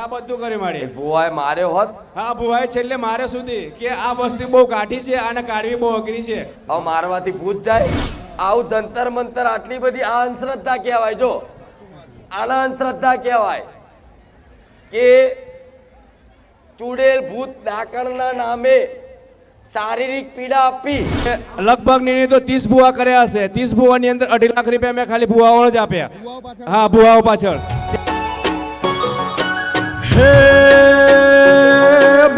આ બધું કરી માડી ભુવાએ માર્યો હોત. હા ભુવાએ છેલ્લે મારે સુધી કે આ વસ્તુ બહુ કાઠી છે અને કાઢવી બહુ અઘરી છે. હવે મારવાથી ભૂત જાય. આવું જંતર મંતર આટલી બધી આ અંધશ્રદ્ધા કહેવાય જો. આના અંધશ્રદ્ધા કહેવાય કે ચૂડેલ ભૂત ડાકણના નામે શારીરિક પીડા આપી. લગભગની તો ત્રીસ ભુવા કર્યા હશે. ત્રીસ ભુવાની અંદર અઢી લાખ રૂપિયા મેં ખાલી ભુવાઓ જ આપ્યા. હા ભુવાઓ પાછળ. હે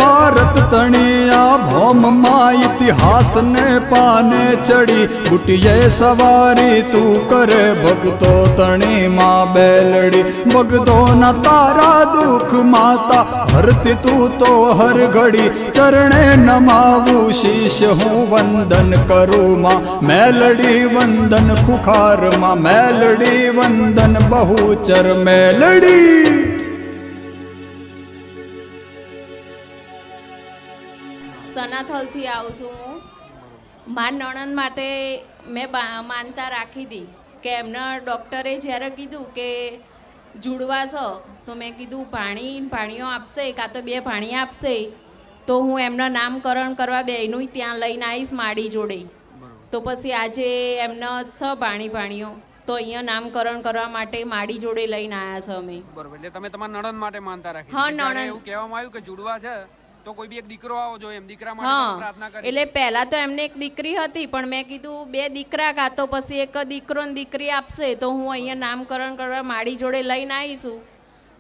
ભારત તણિયા ભોમમાં ઇતિહાસને પાને ચડી બુટિયે સવારી તું કરે ભક્તો તણીમાં બેલડી. ભક્તોના તારા દુઃખ માતા હરતી તું તો હર ઘડી. ચરણે નમાવું શીશ હું વંદન કરું માં. મેલડી વંદન ખુખારમાં મેલડી વંદન બહુચર. મેલડી સનાથલથી આવું છું હું. મારા નણંદ માટે મેં માનતા રાખી હતી કે એમના ડૉક્ટરે જ્યારે કીધું કે જુડવા છો તો મેં કીધું પાણી પાણીઓ આપશે કાં તો બે પાણી આપશે તો હું એમના નામકરણ કરવા બેનું ત્યાં લઈને આવીશ માડી જોડે. તો પછી આજે એમના છ પાણી પાણીઓ તો અહીંયા નામકરણ કરવા માટે માડી જોડે લઈને આવ્યા છે અમે. બરોબર. એટલે તમે તમારા નણંદ માટે માનતા રાખી હા, નણંદ. એવું કહેવામાં આવ્યું કે જુડવા છે તો કોઈ બી એક દીકરો આવો જોઈએ એમ દીકરા માટે પ્રાર્થના કરી એટલે પહેલા તો એમને એક દીકરી હતી પણ મેં કીધું બે દીકરા કાં તો પછી એક દીકરો ને દીકરી આપશે તો હું અહીંયા નામકરણ કરવા માડી જોડે લઈને આવીશું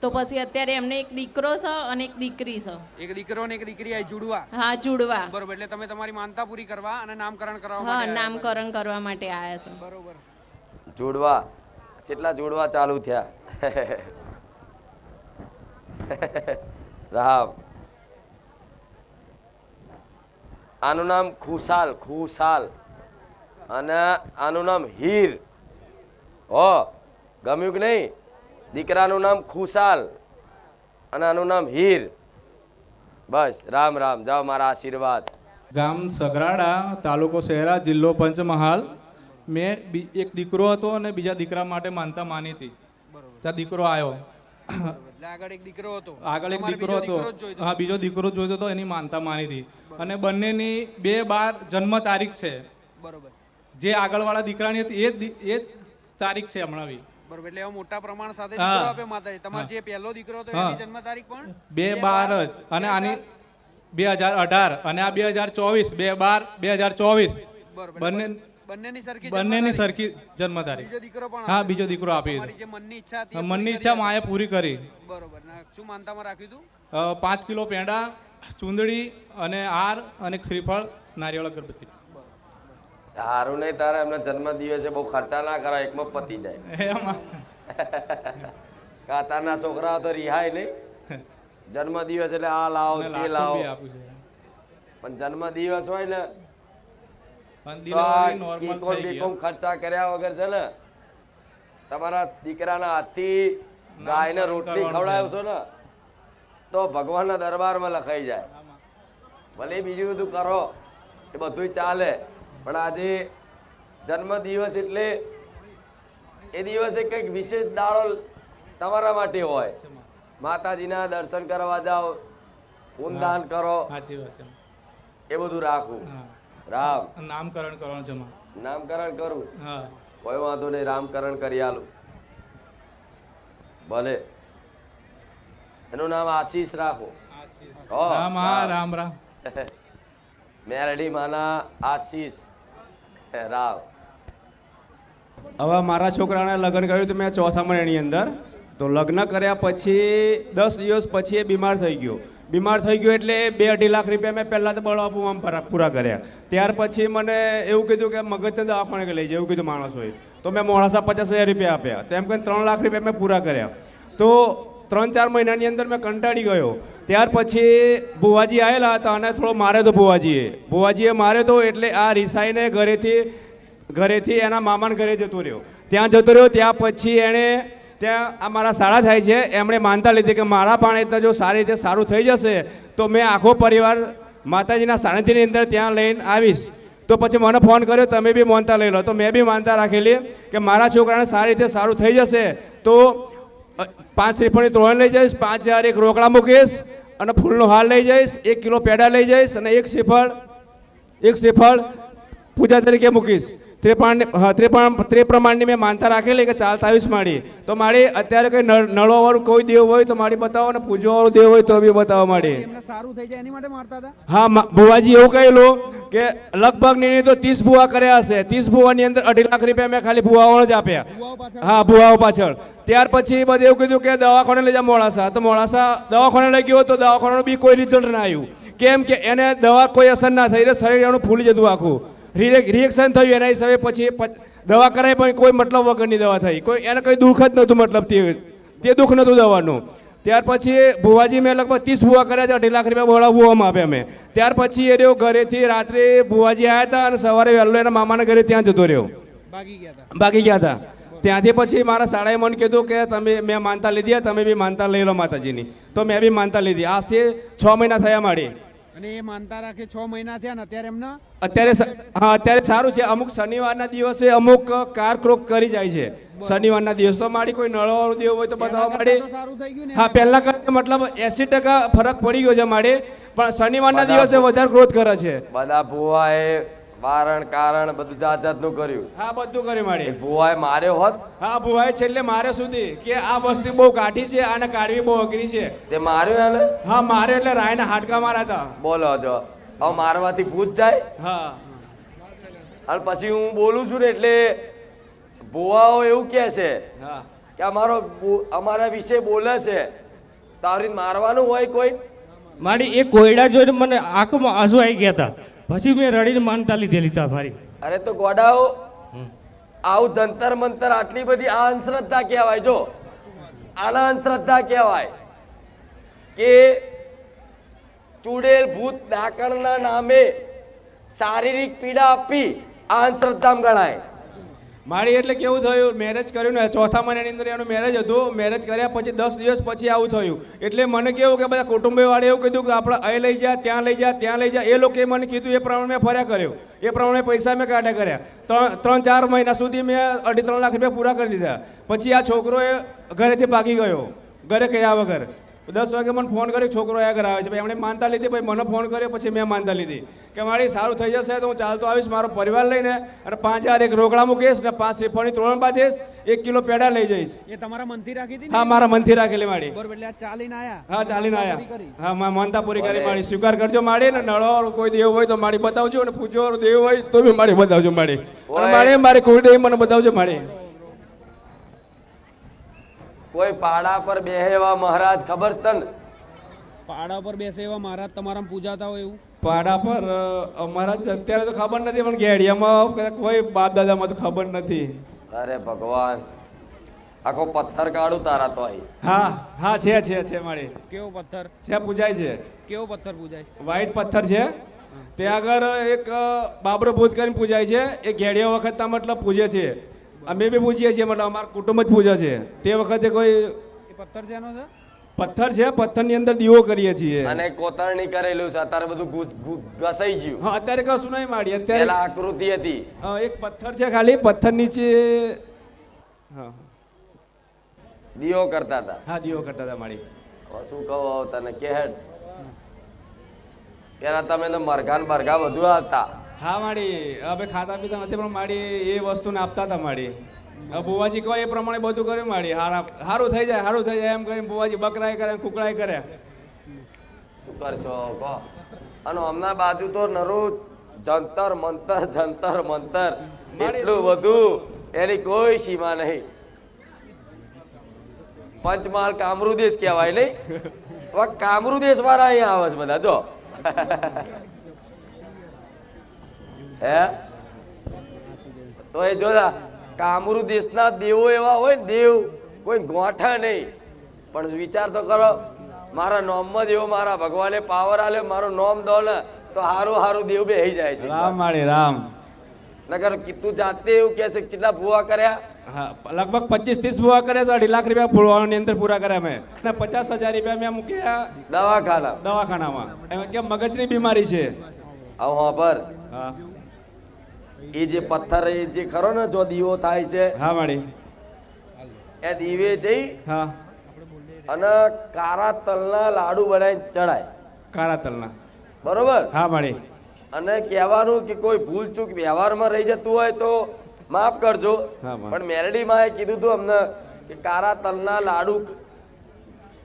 તો પછી અત્યારે એમને એક દીકરો છે અને એક દીકરી છે. એક દીકરો ને એક દીકરી આ જુડવા. હા જુડવા. બરોબર એટલે તમે તમારી માનતા પૂરી કરવા અને નામકરણ કરવા હા નામકરણ કરવા માટે આવ્યા છે. બરોબર. જોડવા. કેટલા જોડવા ચાલુ થયા? રામ. આનું નામ ખુશાલ ખુશાલ. અને આનું નામ હીર. હો, ગમ્યું કે નહીં? દીકરાનું નામ ખુશાલ અને આનું નામ હીર. બસ, રામ રામ, જાઓ મારા આશીર્વાદ. ગામ સગરાડા, તાલુકો શહેરા, જિલ્લો પંચમહાલ. મેં એક દીકરો હતો અને બીજા દીકરા માટે માનતા માની હતી. ત્યાં દીકરો આવ્યો. આગળ એક દીકરો હતો. આગળ એક દીકરો હતો. દીકરો જ જોઈતો. હા બીજો દીકરો જોઈતો હતો એની માનતા માની હતી અને બંનેની બે બાર જન્મ તારીખ છે. બરોબર. જે આગળવાળા દીકરાની હતી એ એ તારીખ છે હમણાં બી. બરોબર એટલે એવા મોટા પ્રમાણ સાથે. દીકરો માતાજી. તમારો જે પહેલો દીકરો હતો એની જન્મ તારીખ પણ? બે બાર જ. અને આની બે હજાર અઢાર. અને આ બે હજાર ચોવીસ. બે બાર બે હજાર ચોવીસ. બંને બંનેની સરખી બંનેની જન્મ તારીખ. સરખી જન્મ તારીખ. બીજો દીકરો પણ હા બીજો દીકરો આપી જે મનની ઈચ્છા હતી મનની માએ પૂરી કરી. બરોબર. શું માનતામાં રાખ્યું હતું પાંચ કિલો પેંડા ચૂંદડી અને હાર અને શ્રીફળ નારિયેળ અગરબત્તી. સારું નહીં તારા એમના જન્મ દિવસે બહુ ખર્ચા ના કરાય એકમાં પતી જાય. એમાં? કાતારના છોકરા તો રિહાય નહીં. જન્મ દિવસ એટલે આ લાવો તે લાવો. પણ જન્મ દિવસ હોય ને પણ તો આ ડિલિવરી નોર્મલ કીકોમ થઈ બીકોમ ખર્ચા કર્યા વગર છે ને? તમારા દીકરાના હાથથી ગાયને રોટલી છે. ખવડાવશો ને તો ભગવાનના દરબારમાં લખાઈ જાય. ભલે બીજું બધું કરો એ બધું ચાલે પણ આજે જન્મ દિવસ એટલે એ દિવસે કંઈક વિશેષ દાડો તમારા માટે હોય. માતાજીના દર્શન કરવા જાઓ પૂનદાન કરો એ બધું રાખવું. રામ. નામકરણ કરવાનું છે નામકરણ કરું. હા. કોઈ વાંધો નહીં રામકરણ કરી આલું. ભલે. એનું નામ આશીષ રાખો. હો, રામ રામ રામ. મેરડી માના આશીષ. રામ. હવે મારા છોકરાને લગ્ન કર્યું હતું મેં ચોથા મહિનાની અંદર. તો લગ્ન કર્યા પછી દસ દિવસ પછી એ બીમાર થઈ ગયો. બીમાર થઈ ગયો એટલે બે અઢી લાખ રૂપિયા મેં પહેલાં તો બળવા આમ પૂરા કર્યા. ત્યાર પછી મને એવું કીધું કે મગજને દવાખાને લઈ જાય એવું કીધું માણસોએ તો મેં મોડાસા પચાસ હજાર રૂપિયા આપ્યા. તેમ કરીને ત્રણ લાખ રૂપિયા મેં પૂરા કર્યા. તો ત્રણ ચાર મહિનાની અંદર મેં કંટાળી ગયો. ત્યાર પછી ભુવાજી આવેલા હતા અને થોડો મારે તો ભુવાજીએ. ભુવાજીએ મારે તો એટલે આ રિસાઈને ઘરેથી ઘરેથી એના મામાના ઘરે જતો રહ્યો. ત્યાં જતો રહ્યો, ત્યાં પછી એણે ત્યાં આ મારા શાળા થાય છે, એમણે માનતા લીધી કે મારા પાણી જો સારી રીતે સારું થઈ જશે, તો મેં આખો પરિવાર માતાજીના સાનિધ્યની અંદર ત્યાં લઈને આવીશ. તો પછી મને ફોન કર્યો, તમે બી માનતા લઈ લો. તો મેં બી માનતા રાખેલી કે મારા છોકરાને સારી રીતે સારું થઈ જશે. તો પાંચ શ્રીફળની ત્રણ લઈ જઈશ, પાંચ હજાર એક રોકડા મૂકીશ, અને ફૂલનો હાર લઈ જઈશ, એક કિલો પેડા લઈ જઈશ, અને એક શ્રીફળ એક શ્રીફળ પૂજા તરીકે મૂકીશ. ત્રેપાણ હા તે પ્રમાણે તે પ્રમાણની મેં માનતા રાખેલી કે ચાલતા આવીશ મારી. તો મારી અત્યારે કંઈ નળ નળોવાળું કોઈ દેવ હોય તો મારી બતાવો ને પૂજવાવાળું દેવ હોય તો બી બતાવો મારી. સારું થઈ જાય એની માટે મારતા હતા? હા ભુવાજી એવું કહેલું કે લગભગ નહીં તો ત્રીસ ભુવા કર્યા હશે. ત્રીસ ભુવાની અંદર અઢી લાખ રૂપિયા મેં ખાલી ભુવાઓને જ આપ્યા. હા ભુવાઓ પાછળ. ત્યાર પછી બધે એવું કીધું કે દવાખાને લઈ જા મોડાસા. તો મોડાસા દવાખાને લઈ ગયો તો દવાખાનાનું બી કોઈ રિઝલ્ટ ના આવ્યું. કેમ કે એને દવા કોઈ અસર ના થઈ રહે શરીર એનું ફૂલી જતું આખું. રિએક્શન થયું એના હિસાબે પછી દવા કરાય પણ કોઈ મતલબ વગરની દવા થઈ. કોઈ એને કંઈ દુઃખ જ નહોતું મતલબ તે તે દુઃખ નહોતું દવાનું. ત્યાર પછી ભુવાજી મેં લગભગ ત્રીસ ભુવા કર્યા છે અઢી લાખ રૂપિયા ભોળા ભુવામાં આપ્યા મેં. ત્યાર પછી એ રહ્યો ઘરેથી રાત્રે ભુવાજી આવ્યા હતા અને સવારે વહેલો એના મામાના ઘરે ત્યાં જતો રહ્યો. ભાગી ગયા હતા. ભાગી ગયા હતા. ત્યાંથી પછી મારા શાળાએ મને કીધું કે તમે મેં માનતા લીધી તમે બી માનતા લઈ લો માતાજીની. તો મેં બી માનતા લીધી. આજથી છ મહિના થયા મારી. અને એ માનતા રાખે છ મહિના થયા ને અત્યારે એમને અત્યારે હા અત્યારે સારું છે. અમુક શનિવારના દિવસે અમુક કાર ક્રોક કરી જાય છે. શનિવારના દિવસ તો મારી કોઈ નળવાળો દેવ હોય તો બતાવવા ને હા પહેલા કરતા મતલબ એસી ટકા ફરક પડી ગયો છે મારે. પણ શનિવારના દિવસે વધારે ક્રોધ કરે છે. બધા ભુવાએ વારણ કારણ બધું જાત જાતનું કર્યું. હા બધું કર્યું મારી. ભુવાએ માર્યો હોત. હા ભુવાએ છેલ્લે મારે સુધી કે આ વસ્તુ બહુ કાઠી છે અને કાઢવી બહુ અઘરી છે. તે માર્યો એને? હા મારે એટલે રાયના હાડકા મારા હતા બોલો જો. હવે મારવાથી ભૂત જાય? હા. અને પછી હું બોલું છું ને એટલે ભુવાઓ એવું કહે છે હા. કે અમારો અમારા વિશે બોલે છે. તારી મારવાનું હોય કોઈ? મારી એ કોયડા જોઈને મને આંખમાં આંસુ આવી ગયા હતા પછી મેં રડીને માનતા લીધેલી લીધા મારી અરે તો ગોડાઓ આવું જંતર મંતર આટલી બધી આ અંધશ્રદ્ધા કહેવાય જો. આના અંધશ્રદ્ધા કહેવાય કે ચૂડેલ ભૂત ડાકણના નામે શારીરિક પીડા આપી આ અંધશ્રદ્ધામાં ગણાય. મારી એટલે કેવું થયું? મેરેજ કર્યું ને, ચોથા મહિનાની અંદર એનું મેરેજ હતું. મેરેજ કર્યા પછી દસ દિવસ પછી આવું થયું. એટલે મને કેવું કે બધા કુટુંબવાળે એવું કીધું કે આપણે અહીં લઈ જા, ત્યાં લઈ જા, ત્યાં લઈ જા. એ લોકોએ મને કીધું, એ પ્રમાણે મેં ફર્યા કર્યો. એ પ્રમાણે પૈસા મેં કાઢ્યા કર્યા. ત્રણ ત્રણ, ચાર મહિના સુધી મેં અઢી, ત્રણ લાખ રૂપિયા પૂરા કરી દીધા. પછી આ છોકરો એ ઘરેથી ભાગી ગયો. ઘરે કયા વગર. દસ વાગે મને ફોન કર્યો છોકરો આ ઘરે આવે છે. ભાઈ એમણે માનતા લીધી ભાઈ મને ફોન કર્યો પછી મેં માનતા લીધી. કે મારી સારું થઈ જશે તો હું ચાલતો આવીશ મારો પરિવાર લઈને અને પાંચ હજાર એક રોકડા મૂકીશ ને પાંચ શ્રીફળની ત્રણ બાંધીશ એક કિલો પેડા લઈ જઈશ. એ તમારા મનથી રાખી હતી હા મારા મનથી રાખેલી માડી. બરોબર એટલે ચાલીને આયા? હા ચાલીને આયા. હા મા- માનતા પૂરી કરી માડી. સ્વીકાર કરજો માડી ને નળો કોઈ દેવ હોય તો માડી બતાવજો અને પૂજો દેવ હોય તો બી માડી બતાવજો માડી. અને. માડી મારી કુળદેવી મને બતાવજો માડી. કોઈ પાડા પર બેહેવા મહારાજ ખબર તન? પાડા પર બેસે એવા મહારાજ તમારા પૂજાતા હોય એવું? પાડા પર અ, અમારા જ અત્યારે તો ખબર નથી પણ ઘેડિયામાં કોઈ બાપ દાદામાં તો ખબર નથી. અરે ભગવાન આખો પથ્થર કાઢું તારા તો અહીં હા હા છે છે છે મારી. કેવો પથ્થર? છે પૂજાય છે. કેવો પથ્થર પૂજાય વ્હાઈટ પથ્થર છે. ત્યાં આગળ એક બાબરો ભૂત કરીને પૂજાય છે. એ ઘેડિયા વખતના મતલબ પૂજે છે. અમે બી પૂજીએ છીએ મતલબ અમારા કુટુંબ જ પૂજે છે. તે વખતે કોઈ પથ્થર શેનો છે? પથ્થર છે પથ્થરની અંદર દીવો કરીએ છીએ. અને કોતરણી કરેલું છે અત્યારે બધું ઘસાઈ ગયું. હા અત્યારે કશું નહીં માડી અત્યારે આકૃતિ હતી. હા એક પથ્થર છે ખાલી પથ્થર નીચે હા. દીવો કરતા હતા. હા દીવો કરતા હતા માડી શું કહો તને કે હેડ. પેલા તમે તો મરઘાન બરઘા બધું આવતા. હા માડી. હવે ખાતા પીતા નથી પણ માડી એ વસ્તુને આપતા હતા માડી. બુવાજી કહો એ પ્રમાણે બધું કર્યું માડી. હારા સારું થઈ જાય સારું થઈ જાય એમ કરીને બુવાજી બકરાય કરે કુકડાય કરે. શું કરશો કહો અને હમણાં બાજુ તો નરું જંતર મંતર જંતર મંતર. એટલું બધું એની કોઈ સીમા નહીં. પંચમહાલ કામરૂ દેશ કહેવાય નહીં. હવે કામરૂ દેશ વાળા અહીંયા આવે છે બધા જો. હે? તો એ જોતા કામરૂ દેશના દેવો એવા હોય ને દેવ કોઈ ગોઠા નહીં. પણ વિચાર તો કરો મારા નોમમાં જ એવો મારા ભગવાને પાવર આલે મારો નોમ દો ને તો હારું હારું દેવ બે જાય છે. રામ માળી રામ. નગર કીધું જાતે એવું કે છે કેટલા ભૂવા કર્યા? હા લગભગ પચીસ ત્રીસ ભૂવા કરે છે અઢી લાખ રૂપિયા ફૂલવાની અંદર પૂરા કર્યા મેં અને પચાસ હજાર રૂપિયા મેં મૂક્યા દવાખાના. દવાખાનામાં. એમ કે મગજની બીમારી છે? આવો હા પર. હા. એ જે પથ્થર એ જે ખરો ને જો દીવો થાય છે હા માડી એ દીવે જઈ હા. અને કારા તલના લાડુ બનાવીને ચડાય. કારા તલના. બરોબર? હા માડી અને કહેવાનું કે કોઈ ભૂલ ચૂક વ્યવહારમાં રહી જતું હોય તો માફ કરજો. પણ મેલડીમાં એ કીધું હતું અમને કે કારા તલના લાડુ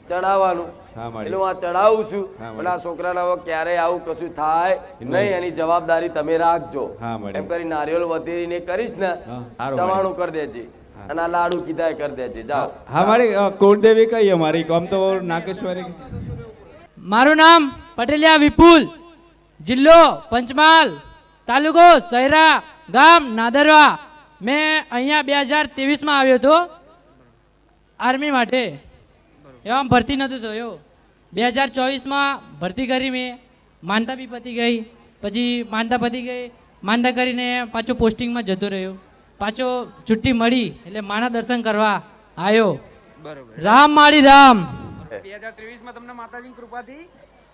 ચડાવવાનું. એટલે હું આ ચડાવું છું. પણ આ છોકરાને હવે ક્યારેય આવું કશું થાય નહીં. એની જવાબદારી તમે રાખજો. એમ કરી નારિયેળ વધેરીને કરીશ ને ચવાણું કરી દેજે અને આ લાડુ કીધા કરી દેજે. જાઓ. હા મારી કોટદેવી કઈ અમારી? આમ તો નાગેશ્વરી. મારું નામ પટેલિયા વિપુલ. જિલ્લો પંચમહાલ તાલુકો સૈરા ગામ નાદરવા. મેં અહીંયા બે હજાર તેવીસમાં આવ્યો હતો આર્મી માટે. એવામાં ભરતી નહોતું થયો. બે હજાર ચોવીસમાં ભરતી કરી મેં. માનતા બી પતી ગઈ. પછી માનતા પતી ગઈ. માનતા કરીને પાછો પોસ્ટિંગમાં જતો રહ્યો. પાછો છુટ્ટી મળી એટલે માના દર્શન કરવા આવ્યો. બરોબર. રામ માળી રામ. બે હજાર ત્રેવીસમાં તમને માતાજીની કૃપાથી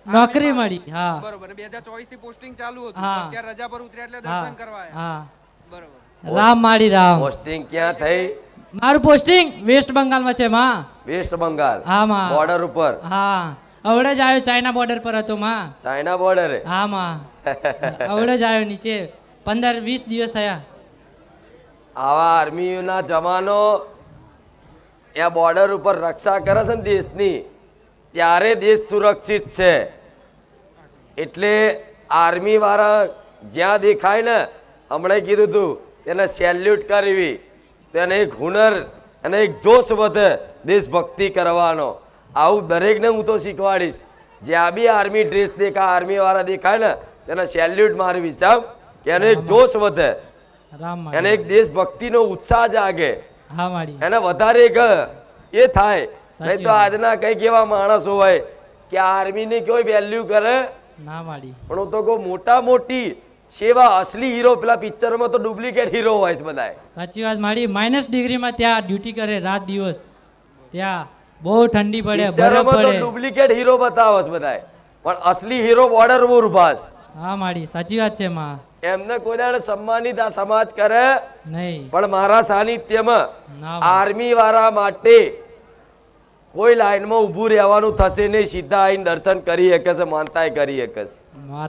નોકરી મળી હા. બરોબર. બે હજાર ચોવીસથી પોસ્ટિંગ ચાલુ હતું. હા. અત્યારે રજા પર ઉતર્યા એટલે દર્શન કરવા હા. બરોબર. રામ માળી રામ. પોસ્ટિંગ ક્યાં થઈ? મારું પોસ્ટિંગ વેસ્ટ બંગાળમાં છે માં. વેસ્ટ બંગાળ. હા માં. બોર્ડર ઉપર. હા. અવડે જ આવ્યો ચાઇના બોર્ડર પર હતો માં. ચાઇના બોર્ડર હા માં. અવડે જ આવ્યો નીચે. પંદર વીસ દિવસ થયા. આવા આર્મીના જવાનો એ બોર્ડર ઉપર રક્ષા કરે છે ને દેશની ત્યારે દેશ સુરક્ષિત છે. એટલે આર્મી વાળા જ્યાં દેખાય ને હમણાં કીધું તું એને સેલ્યુટ કરવી. તેને એક હુનર અને એક જોશ વધે દેશભક્તિ કરવાનો. આવું દરેકને હું તો શીખવાડીશ. જ્યાં બી આર્મી ડ્રેસ દેખાય આર્મી વાળા દેખાય ને તેને સેલ્યુટ મારવી સાહેબ કે એને જોશ વધે. એને એક દેશભક્તિનો ઉત્સાહ જાગે. એને વધારે એક એ થાય. નહીં તો આજના કંઈક એવા માણસો હોય કે આર્મીની કોઈ વેલ્યુ કરે. ના પણ હું તો કહું મોટા મોટી સેવા અસલી હીરો પેલા પિક્ચરમાં તો ડુપ્લિકેટ હીરો હોય છે બધા સાચી વાત માળી માઇનસ ડિગ્રીમાં ત્યાં ડ્યુટી કરે રાત દિવસ. ત્યાં બહુ ઠંડી પડે બરફ પડે. ડુપ્લિકેટ હીરો બતાવો છે બધાય. પણ અસલી હીરો બોર્ડર પર ઊભા છે. હા માડી સાચી વાત છે માં. એમને કોઈ દાડે સન્માનિત આ સમાજ કરે નહીં. પણ મારા સાનિધ્યમાં આર્મી વાળા માટે કોઈ લાઈનમાં ઊભું રહેવાનું થશે નહીં. સીધા આઈને દર્શન કરી શકે છે માનતાય કરી શકે છે.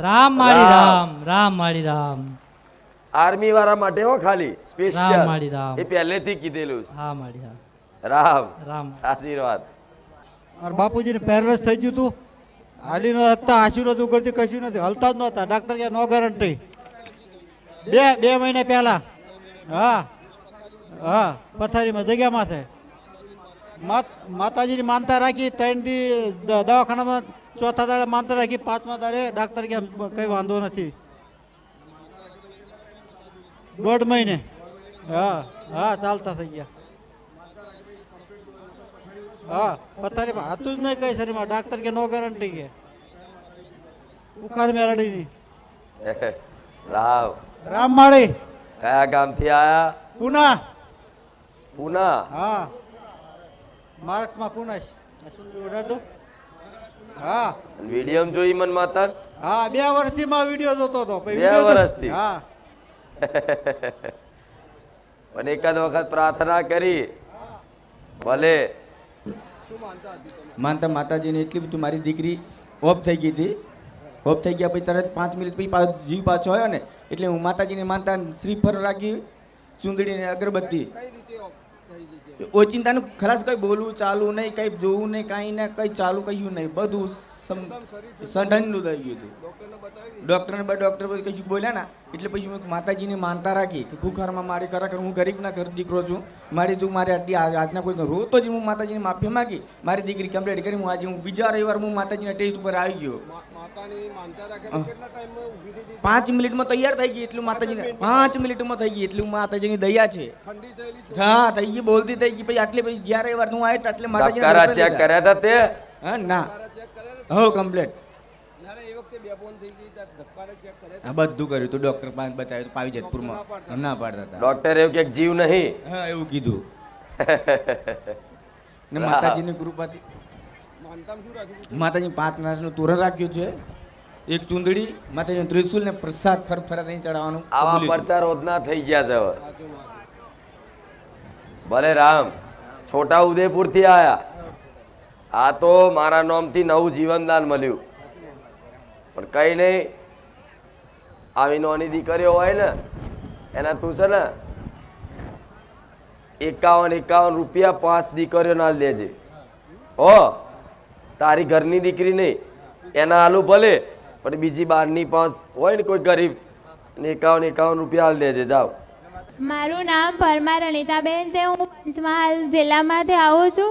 રામ માળી રામ. રામ માળી રામ. આર્મી વાળા માટે હો ખાલી સ્પેશિયલ. એ પહેલેથી કીધેલું હા માળી હા. છે રામ. રામ. આશીર્વાદ. મારા બાપુજીને પેરલેસ થઈ ગયું હતું હાલી ન હકતા આશીર્વાદ ઉગડતી કશું નથી. હલતા જ નહોતા. ડાક્ટર કે નો ગેરંટી બે બે મહિના પહેલા. હા. હા પથારીમાં જગ્યામાં છે માત માતાજીની માનતા રાખી ત્રણ દી દવાખાનામાં ચોથા દાડે માનતા રાખી પાંચમા દાડે ડાક્ટર કે કંઈ વાંધો નથી. દોઢ મહિને. હા હા ચાલતા થઈ ગયા. હા પથારીમાં હતું જ નહીં કઈ શરીરમાં. ડાક્ટર કે નો ગેરંટી કે. ઉખાડ મેળડીની રામ માળી. કયા ગામથી આયા? પુના. પુના? હા. મહારાષ્ટ્રમાં પુના દો હા. વીડિયો જોઈ મન માતા હા બે વર્ષથી માં વીડિયો જોતો હતો બે વર્ષથી? હા. પણ એકાદ વખત પ્રાર્થના કરી. ભલે. માનતા માતાજીને એટલી બધું મારી દીકરી ઓફ થઈ ગઈ હતી. ઓફ થઈ ગયા પછી તરત પાંચ મિનિટ પછી જીવ પાછો આવ્યો ને. એટલે હું માતાજીને માનતા શ્રીફળ રાખી, ચૂંદડીને અગરબત્તી. ઓચિંતાનું ખલાસ કંઈ બોલવું, ચાલવું નહીં, કંઈ જોવું નહીં, કાંઈ ને, કંઈ ચાલુ કહ્યું નહીં. બધું સંઠનનું થઈ ગયું હતું. ડૉક્ટરને બધા ડૉક્ટર પછી કશું બોલ્યા ના. એટલે પછી મેં માતાજીને માનતા રાખી કે ખુખારમાં મારી ખરેખર હું ગરીબના ઘર દીકરો છું. મારી જો મારી આટલી આજના કોઈ રોતો જ હું માતાજીની માફી માગી. મારી દીકરી કમ્પ્લીટ કરી. હું આજે હું બીજા રવિવાર હું માતાજીના ટેસ્ટ ઉપર આવી ગયો. પાંચ મિનિટમાં તૈયાર થઈ ગઈ એટલું માતાજીને. પાંચ મિનિટમાં. થઈ ગઈ એટલું માતાજીની દયા છે. હા થઈ ગઈ બોલતી થઈ ગઈ. પછી આટલે પછી જ્યારે વાર હું આવ્યો એટલે માતાજી ચેક કર્યા હતા તે? હા ના. હો કમ્પ્લેટ બધું કર્યું તું. ડોક્ટર પાસે બતાવ્યું પાવી જેતપુરમાં. ના પાડતા હતા. ડોક્ટર એવું કે જીવ નહીં? હા એવું કીધું. ને માતાજીની કૃપાથી માતાજી પાંચ તોરણ રાખ્યું છે. એક ચૂંદડી માતાજી ત્રિશુલ ને પ્રસાદ ફર ફરત અહીં ચડાવવાનું આવા કબૂલ્યું પરચા રોજના થઈ ગયા છે ભલે રામ છોટા ઉદયપુરથી આયા. આ તો મારા નામથી નવું જીવનદાન મળ્યું. પણ કઈ નહીં આવી નોની દીકરીઓ હોય ને એના તું છે ને એકાવન એકાવન રૂપિયા પાંચ દીકરીઓ ના દેજે હો તારી ઘરની દીકરી નહીં. એના આલુ ભલે, પણ બીજી બારની પાંચ હોય ને કોઈ ગરીબ, ને એકાવન એકાવન રૂપિયા હાલ દેજે, જાઓ. મારું નામ પરમાર અનિતાબેન છે. હું પંચમહાલ જિલ્લામાંથી આવું છું.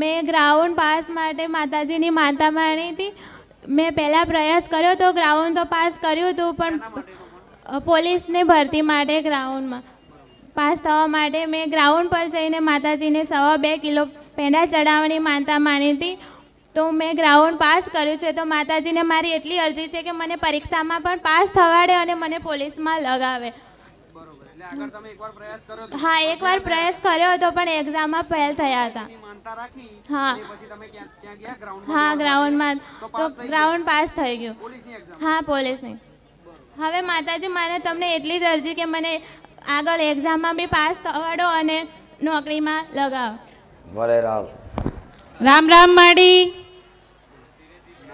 મેં ગ્રાઉન્ડ પાસ માટે માતાજીની માતા માણી હતી. મેં પહેલાં પ્રયાસ કર્યો તો ગ્રાઉન્ડ તો પાસ કર્યું હતું, પણ પોલીસની ભરતી માટે ગ્રાઉન્ડમાં પાસ થવા માટે મેં ગ્રાઉન્ડ પર જઈને માતાજીને સવા બે કિલો પેંડા ચડાવવાની માનતા માની હતી. તો મેં ગ્રાઉન્ડ પાસ કર્યું છે. તો માતાજીને મારી એટલી અરજી છે કે મને પરીક્ષામાં પણ પાસ થવાડે અને મને પોલીસમાં લગાવે. એટલે આગળ તમે પ્રયાસ કર્યો હા એકવાર પ્રયાસ કર્યો હતો પણ એક્ઝામમાં ફેલ થયા હતા. એની માનતા રાખી હા. હા ગ્રાઉન્ડમાં તો તો પાસ થઈ ગ્રાઉન્ડ પાસ થઈ ગયું. હા પોલીસની. હવે માતાજી મારે તમને એટલી જ અરજી કે મને આગળ એક્ઝામમાં બી પાસ થવાડો અને નોકરીમાં લગાવો. રામ. રામ રામ માડી.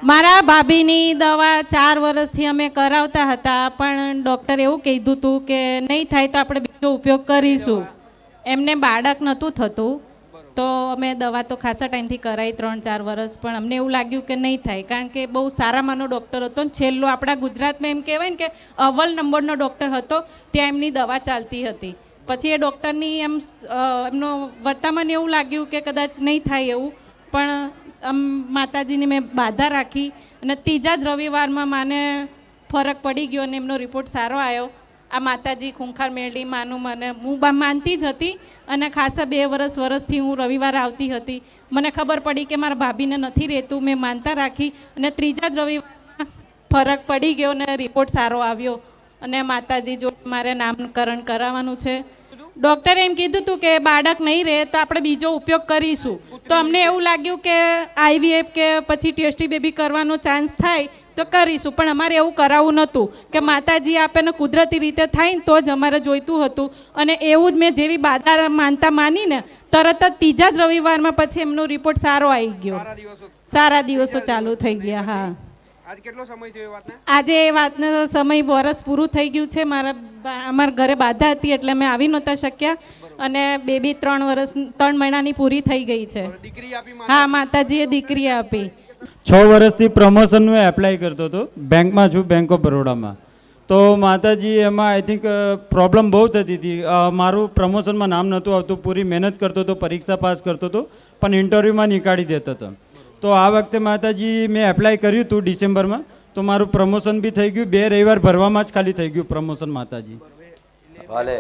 મારા ભાભીની દવા ચાર વર્ષથી અમે કરાવતા હતા, પણ ડૉક્ટર એવું કીધું હતું કે નહીં થાય તો આપણે બીજો ઉપયોગ કરીશું. એમને બાળક નહોતું થતું, તો અમે દવા તો ખાસા ટાઈમથી કરાવી ત્રણ ચાર વર્ષ, પણ અમને એવું લાગ્યું કે નહીં થાય, કારણ કે બહુ સારામાંનો ડૉક્ટર હતો ને છેલ્લો આપણા ગુજરાતમાં એમ કહેવાય ને કે અવ્વલ નંબરનો ડૉક્ટર હતો, ત્યાં એમની દવા ચાલતી હતી. પછી એ ડૉક્ટરની એમ એમનો વર્તામાં એવું લાગ્યું કે કદાચ નહીં થાય એવું, પણ આમ માતાજીની મેં બાધા રાખી અને ત્રીજા જ રવિવારમાં માને ફરક પડી ગયો અને એમનો રિપોર્ટ સારો આવ્યો. આ માતાજી ખૂંખાર મેળવી માનું મને, હું માનતી જ હતી અને ખાસા બે વર્ષ વર્ષથી હું રવિવાર આવતી હતી. મને ખબર પડી કે મારા ભાભીને નથી રહેતું, મેં માનતા રાખી અને ત્રીજા જ રવિવારમાં ફરક પડી ગયો અને રિપોર્ટ સારો આવ્યો. અને માતાજી જો મારે નામકરણ કરાવવાનું છે ડૉક્ટરે એમ કીધું હતું કે બાળક નહીં રહે તો આપણે બીજો ઉપયોગ કરીશું. તો અમને એવું લાગ્યું કે આઈવીએફ કે પછી ટેસ્ટી બેબી કરવાનો ચાન્સ થાય તો કરીશું. પણ અમારે એવું કરાવવું નહોતું કે માતાજી આપે ને કુદરતી રીતે થાય ને તો જ અમારે જોઈતું હતું. અને એવું જ મેં જેવી બાધા માનતા માનીને તરત જ ત્રીજા જ રવિવારમાં પછી એમનો રિપોર્ટ સારો આવી ગયો. સારા દિવસો. સારા દિવસો ચાલુ થઈ ગયા હા. આજ કેટલો સમય થયો એ વાતને? આજે એ વાતનો સમય વરસ પૂરું થઈ ગયું છે. મારા અમારા ઘરે બાધા હતી એટલે અમે આવી નહોતા શક્યા. અને બેબી ત્રણ વર્ષ ત્રણ મહિનાની પૂરી થઈ ગઈ છે. દીકરી આપી હા માતાજીએ દીકરી આપી. છ વર્ષથી પ્રમોશનનું એપ્લાય કરતો હતો. બેંકમાં છું બેંક ઓફ બરોડામાં તો માતાજી એમાં આઈ થિંક પ્રોબ્લેમ બહુ થતી હતી. મારું પ્રમોશનમાં નામ નહોતું આવતું. પૂરી મહેનત કરતો હતો પરીક્ષા પાસ કરતો હતો પણ ઇન્ટરવ્યૂમાં નીકાળી દેતો હતો. તો આ વખતે માતાજી મેં એપ્લાય કર્યું હતું ડિસેમ્બરમાં તો મારું પ્રમોશન બી થઈ ગયું. બે રવિવાર ભરવામાં જ ખાલી થઈ ગયું પ્રમોશન માતાજી. ભલે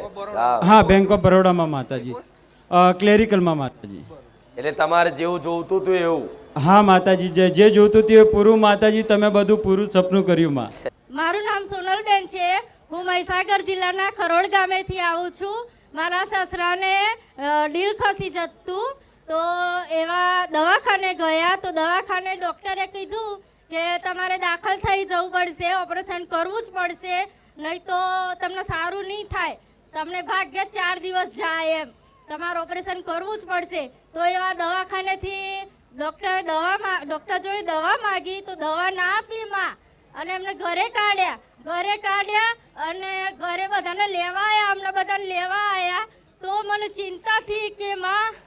હા બેંક ઓફ બરોડામાં માતાજી. ક્લેરિકલમાં માતાજી. એટલે તમારે જેવું જોવતું હતું એવું. હા માતાજી જે જે જોતું હતું એ પૂરું. માતાજી તમે બધું પૂરું સપનું કર્યું માં. મારું નામ સોનલબેન છે. હું મહીસાગર જિલ્લાના ખરોડ ગામેથી આવું છું. મારા સસરાને ડીલ ખસી જતું. તો એવા દવાખાને ગયા તો દવાખાને ડૉક્ટરે કીધું કે તમારે દાખલ થઈ જવું પડશે, ઓપરેશન કરવું જ પડશે, નહીં તો તમને સારું નહીં થાય. તમને ભાગ્યે ચાર દિવસ જાય એમ. તમારે ઓપરેશન કરવું જ પડશે. તો એવા દવાખાનેથી ડૉક્ટરે દવા ડૉક્ટર જોડે દવા માગી તો દવા ના આપી માં. અને એમને ઘરે કાઢ્યા. ઘરે કાઢ્યા અને ઘરે બધાને લેવા આવ્યા અમને બધાને લેવા આવ્યા તો મને ચિંતા થઈ કે માં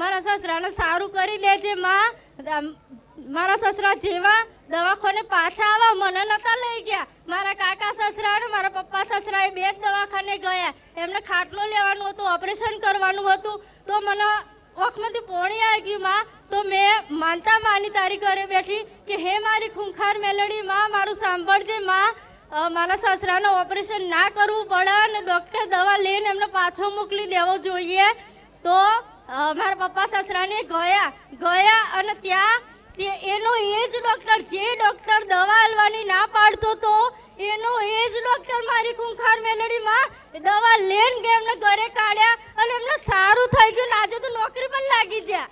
મારા સસરાને સારું કરી લેજે, માં. મારા સસરા જેવા દવાખાને પાછા આવા, મને નતા લઈ ગયા. મારા કાકા સસરા અને મારા પપ્પા સસરા એ બે જ દવાખાને ગયા. એમને ખાટલો લેવાનું હતું, ઓપરેશન કરવાનું હતું. તો મને ઓખમાંથી પોણી આવી ગઈ માં. તો મેં માનતા માની તારી ઘરે બેઠી કે, હે મારી ખૂંખાર મેલડી, માં, મારું સાંભળજે, માં. મારા સસરાનું ઓપરેશન ના કરવું પડે અને ડૉક્ટર દવા લઈને એમને પાછો મોકલી દેવો જોઈએ. તો મારા પપ્પા સસરાને ગયા ગયા અને ત્યાં એનો એ જ ડૉક્ટર જે ડૉક્ટર દવા આલવાની ના પાડતો તો, એનો એ જ ડૉક્ટર મારી ખૂંખાર મેલડીમાં દવા લઈને ગયા, એમને ઘરે કાઢ્યા અને એમને સારું થઈ ગયું આજે તો નોકરી પણ લાગી ગયા.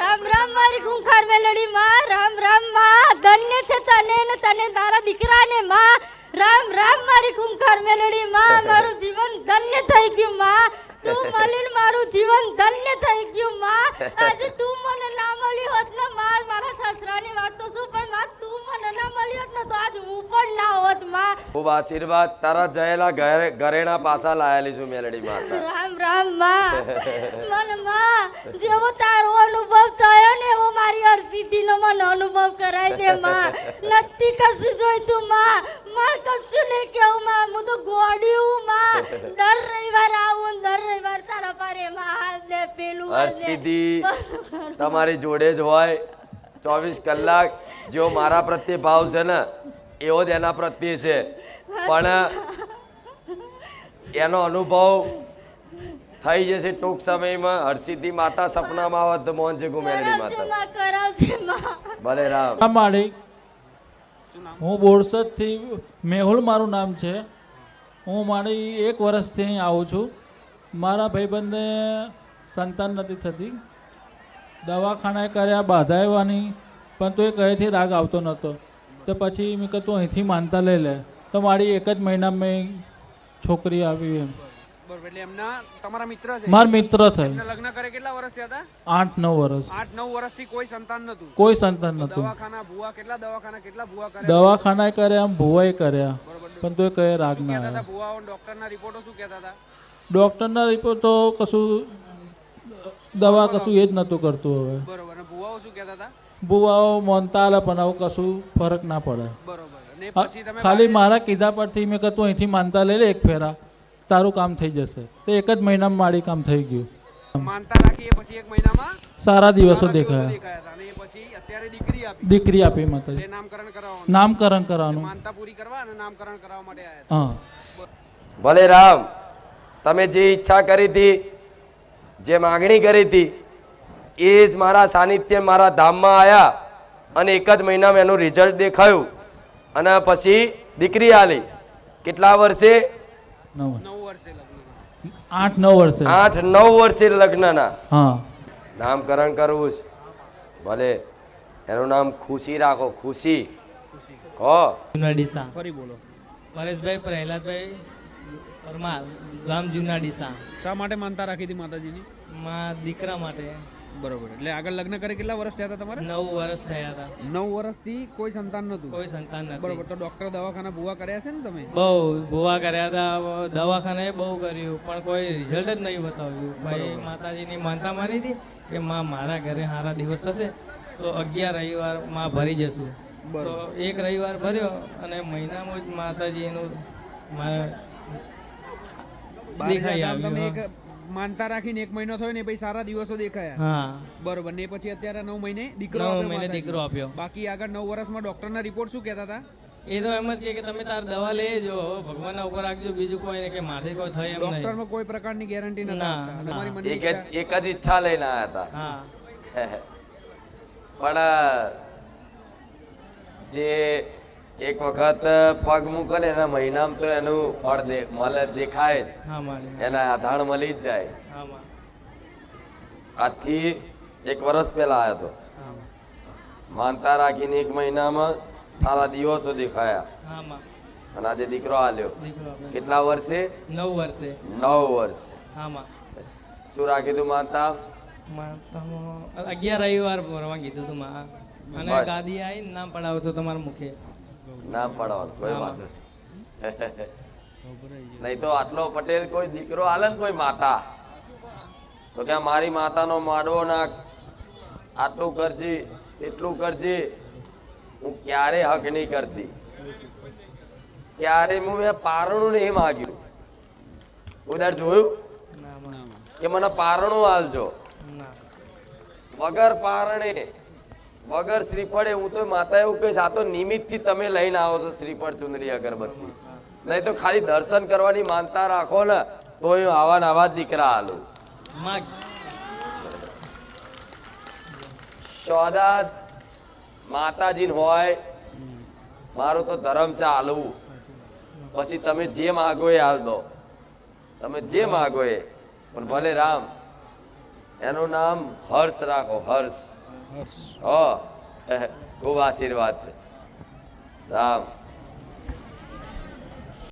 રામ રામ મારી ખૂંખાર મેલડીમાં, રામ રામમાં, ધન્ય છે તને તને તારા દીકરાને માં રામ રામ મારી કુંકાર મેલડી માં મારું જીવન ધન્ય થઈ ગયું માં. તું મળીને મારું જીવન ધન્ય થઈ ગયું માં. આજે તું મને ના મળી હોત ને માં. મારા સસરાની વાત તો શું પણ માં તું મને ના મળી હોત ને તો આજ હું પણ ના હોતમાં. ખૂબ આશીર્વાદ તારા જયેલા ઘરેણા પાસા લાયેલી છું મેલડી માં રામ રામમાં. મનમાં જેવો તારો મને કરાઈ દે માં. નથી કશું જોઈતું માં. માં કશું નહીં કેવું માં. હું તો ગોડ્યું માં. દર રવિવાર આવું દર રવિવાર તારા પારે માં હાથ દે પેલું સીધી તમારી જોડે જ હોય ચોવીસ કલાક જેવો મારા પ્રત્યે ભાવ છે ને એવો જ એના પ્રત્યે છે. પણ એનો અનુભવ થઈ જશે ટૂંક સમયમાં હરસિદ્ધિ માતા સપનામાં આવત તો મોહન છે ગુમેરડી માતા. ભલે રામ. માળી હું બોરસદથી મેહુલ મારું નામ છે. હું મારી એક વર્ષથી અહીં આવું છું. મારા ભાઈબંધને સંતાન નથી થતી. દવાખાનાએ કર્યા બાધા આવવાની પણ તો એ કહેથી રાગ આવતો નહોતો. તો પછી મેં કહ્યું તું અહીંથી માનતા લઈ લે. તો મારી એક જ મહિનામાં છોકરી આવી એમ. બરોબર એટલે એમના તમારા મિત્ર છે. મારા મિત્ર. એમના લગ્ન કરે કેટલા વર્ષ થયા હતા? આઠ નવ વર્ષ. આઠ નવ વર્ષથી કોઈ સંતાન નતું કોઈ સંતાન નતું દવાખાના ભૂવા કેટલા દવાખાના કેટલા ભૂવા કરે દવાખાના કર્યા આમ ભુવાએ કર્યા. પણ તો એ કહે રાગ ના આવ્યા. ભૂવાઓ? ડોક્ટરના રિપોર્ટો શું કહેતા હતા? ડોક્ટરના રિપોર્ટ તો કશું દવા કશું એ જ નહોતું કરતું હવે. બરોબર. ભૂવાઓ શું કહેતા હતા? ભુવાઓ મોનતા આલે પણ આવું કશું ફરક ના પડે. બરોબર. ખાલી મારા કીધા પરથી મેં કહ્યું અહીંથી માનતા લઈ લે એક ફેરા. તારું કામ થઈ જશે. તો એક જ મહિનામાં મારી કામ થઈ ગયું. માનતા રાખી એ પછી એક મહિનામાં સારા દિવસો દેખાયા. દીકરી આપી. માતાજી. નામકરણ કરાવવાનું. માનતા પૂરી કરવા અને નામકરણ કરાવવા માટે આવ્યા હા. ભલે રામ તમે જે ઈચ્છા કરી હતી જે માગણી કરી હતી એ જ મારા સાનિધ્ય મારા ધામમાં આવ્યા અને એક જ મહિનામાં એનું રિઝલ્ટ દેખાયું. અને પછી દીકરી આલી. કેટલા વર્ષે? નવ આઠ નવ વર્ષે. આઠ નવ વર્ષે લગ્નના. હા. નામકરણ કરવું છે. ભલે એનું નામ ખુશી રાખો ખુશી. કહો જુનાડીસા. ફરી બોલો. પરેશભાઈ પ્રહલાદભાઈ પરમાર ગામ જુનાડીસા. શા માટે માનતા રાખી હતી માતાજીની? મા દીકરા માટે. બરોબર. એટલે આગળ લગ્ન કરે કેટલા વર્ષ થયા હતા તમારે? નવ વર્ષ થયા હતા. નવ વર્ષથી કોઈ સંતાન નતું કોઈ સંતાન નથી. બરોબર તો ડોક્ટર દવાખાના ભૂવા કર્યા છે ને તમે? બહુ ભૂવા કર્યા હતા. દવાખાને બહુ કર્યું પણ કોઈ રિઝલ્ટ જ નહીં બતાવ્યું. ભાઈ માતાજીની માનતા માની હતી કે માં મારા ઘરે સારા દિવસ થશે તો અગિયાર રવિવારમાં ભરી જશું. તો એક રવિવાર ભર્યો અને મહિનામાં જ માતાજીનું દેખાઈ આવ્યું માનતા રાખીને એક મહિનો થયો ને પછી સારા દિવસો દેખાયા. હા. બરોબર. ને પછી અત્યારે નવ મહિને દીકરો નવ મહિને. દીકરો આપ્યો. બાકી આગળ નવ વર્ષમાં ડોક્ટરના રિપોર્ટ શું કહેતા હતા? એ તો એમ જ કે તમે તાર દવા લેજો ભગવાન ઉપર રાખજો બીજું કોઈ કે મારથી કોઈ થાય એમ નહીં. ડોક્ટરમાં કોઈ પ્રકારની ગેરંટી નથી આપતા. તમારી મનની એક જ એક જ ઈચ્છા લઈને આવ્યા હા. પણ જે એક વખત પગ મૂકે ને એના મહિનામાં તો એનું ફળ મળે દેખાય જ. એના આધાર મળી જ જાય. આજથી એક વર્ષ પહેલા આવ્યો હતો માનતા રાખીને એક મહિનામાં સારા દિવસો દેખાયા. અને આજે દીકરો આલ્યો. કેટલા વર્ષે? નવ વર્ષે. નવ વર્ષ. શું રાખ્યું તું માનતા? અગિયાર રવિવાર ભરવા કીધું તું માં. અને. ગાદી આવી નામ પડાવશો તમારા મુખે. નામ પાડવાનું કોઈ વાત નહીં. તો આટલો પટેલ કોઈ દીકરો આલે ને કોઈ માતા? તો કે મારી માતાનો માડવો નાખ. આટલું કરજી એટલું કરજી. હું ક્યારે હક નહીં કરતી. ક્યારે હું મેં પારણું નહીં માગ્યું. ઉદાર જોયું? કે મને પારણું હાલજો ના. વગર પારણે વગર શ્રીફળે હું તો માતા એવું કહીશ આ તો નિમિત્તથી તમે લઈને આવો છો શ્રીફળ ચુંદરી અગરબત્તી. નહીં તો ખાલી દર્શન કરવાની માનતા રાખો ને તો હું આવા ને આવા દીકરા આલું માં સોદા માતાજી હોય મારું તો ધર્મ છે હાલવું. પછી તમે જે માગો એ હાલ દો. તમે જે માગો એ પણ ભલે રામ એનું નામ હર્ષ રાખો હર્ષ. હો ખૂબ આશીર્વાદ છે. રામ.